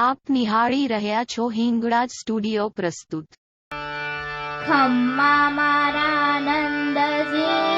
આપ નિહાળી રહ્યા છો હિંગળાજ સ્ટુડિયો પ્રસ્તુત. ખમ્મા મારા નંદજી.